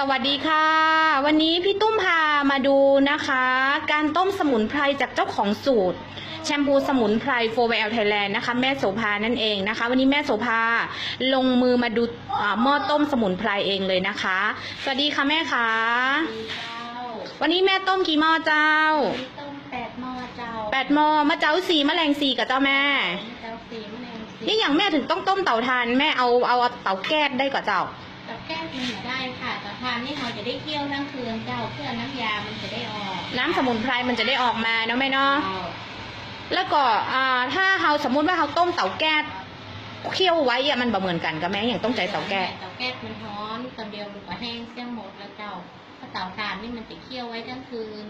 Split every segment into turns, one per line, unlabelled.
สวัสดีค่ะ วันนี้พี่ตุ้มพามาดูนะคะ การต้มสมุนไพรจากเจ้าของสูตร แชมพูสมุนไพรโฟเวลไทยแลนด์นะคะ แม่โสภานั่นเองนะคะ วันนี้แม่โสภาลงมือมาดูอ่าหม้อต้มสมุนไพรเองเลยนะคะ สวัสดีค่ะแม่คะ
ดีเจ้า
วันนี้แม่ต้มกี่หม้อเจ้า
มีต้มแปดหม้อเจ้า
แปดหม้อมะเจ้าสีมะแรงสีกับเจ้าแม่
เจ้าสีมะแนงสี
นี่อย่างแม่ถึงต้องต้มเตาถ่านแม่เอาเอาเตาแก๊สได้ก่อนเจ้า
กับ แก้มมันมาได้ค่ะแต่ทานนี่เราจะได้เคี่ยวทั้งคืนเจ้าเพื่อน้ำยา มันจะได้ออก
น้ำสมุนไพรมันจะได้ออกมาเนาะแม่เนาะ
เจ้า
แล้วก็อ่าถ้าเราสมมุติว่าเราต้มเตาแก๊สเคี่ยวไว้อะมันบ่เหมือนกันกับแม่อย่างต้องใจเตาแก๊ส
เตาแก๊สมันร้อนตอนเดียวมันก็แห้งเสี้ยงหมดแล้วเจ้าถ้าเตาถ่านนี่มันจะเคี่ยวไว้ทั้งคืน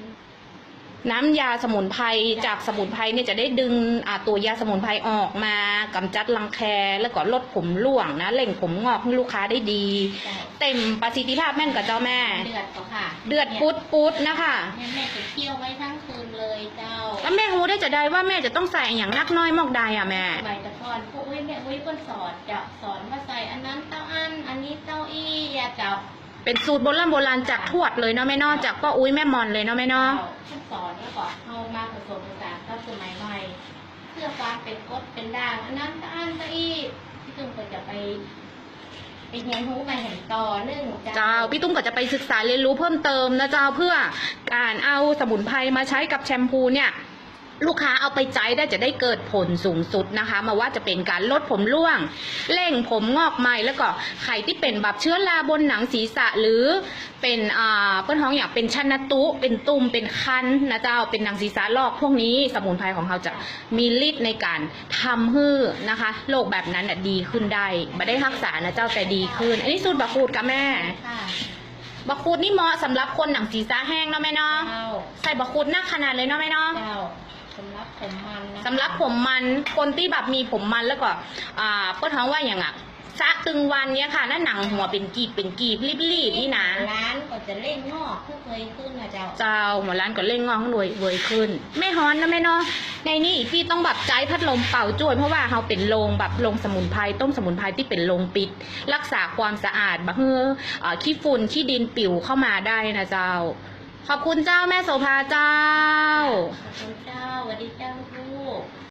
น้ำยาสมุนไพรจากสมุนไพรเนี่ยจะได้ดึงอ่าตัวยาสมุนไพรออกมากำจัดรังแคแล้วก็ลดผมร่วงนะเล่งผมงอกให้ลูกค้าได้ดี
เจ้า
เต็มประสิทธิภาพแม่นกับเจ้าแม่
เดือดก็ค่ะ
เดือดปุดปุดนะคะ
แม่แม่จะเคี่ยวไว้ทั้งคืนเลยเจ้า
แล้วแม่รู้ได้จะได้ว่าแม่จะต้องใส่อย่างนักน้อยมอกใดอะแม่
ใบตะกอนพวกอุ้ยแม่อุ้ยเพิ่นสอนจะสอนว่าใส่อันนั้นเต้าอันอันนี้เต้าอี้อย่าจับ
เป็นสูตรโบราณโบราณจากทวดเลยเนาะแม่เนาะจากป้าอุ้ยแม่มอนเลยเนาะแม่เนาะ
เพิ่นสอนแล้วก็เอามาผสมผสานเข้าสมัยใหม่เพื่อความเป็นกฎเป็นด่างอันนั้นเต้าอันเต้าอี้ที่ตุ้มก็จะไปไปเรียนรู้มาเห็นต่อเนื่อง
เจ้าพี่ตุ้มก็จะไปศึกษาเรียนรู้เพิ่มเติมนะเจ้าเพื่อการเอาสมุนไพรมาใช้กับแชมพูเนี่ย ลูกค้าเอาไปใจได้จะได้เกิดผลสูงสุดนะคะ มาว่าจะเป็นการลดผมร่วงเร่งผมงอกใหม่แล้วก็ใครที่เป็นแบบเชื้อราบนหนังศีรษะหรือเป็นอ่าเปิ้นท้องอย่างเป็นชันนตุ เป็นตุ่มเป็นคันนะเจ้าเป็นหนังศีรษะลอกพวกนี้สมุนไพรของเขาจะมีฤทธิ์ในการทำให้นะคะโรคแบบนั้นน่ะดีขึ้นได้ไม่ได้รักษานะเจ้าแต่ดีขึ้น อันนี้สูตรบะคูดกับแม่
ค่ะ
บะคูดนี่เหมาะสำหรับคนหนังศีรษะแห้งเนาะแม่เนาะ
เจ้า
ใส่บะคูดหนักขนาดเลยเนาะแม่เนาะ
เจ้า สำหรับผมมันนะ
สำหรับผมมันคนที่แบบมีผมมันแล้วก็ อ่าเปิ้ลท้องว่าอย่างอะซะตึงวันเนี้ยค่ะหน้าหนังหัวเป็นกีบเป็นกีบรีบๆนี่นะ
ร้านก็จะเล่นงอกเพื่อเคยขึ้นนะเจ้า
เจ้าหัวร้านก็เร่งงอกรวยเวยขึ้นไม่ฮ้อนนะแม่เนาะในนี้อีกพี่ต้องแบบใจพัดลมเป่าจ่วยเพราะว่าเขาเป็นโรงแบบโรงสมุนไพรต้มสมุนไพรที่เป็นโรงปิด รักษาความสะอาดแบบเฮ้ออ่าขี้ฝุ่นขี้ดินปิวเข้ามาได้นะเจ้า ขอบคุณเจ้าแม่โสภาเจ้า
ขอบคุณเจ้าสวัสดีเจ้าลูก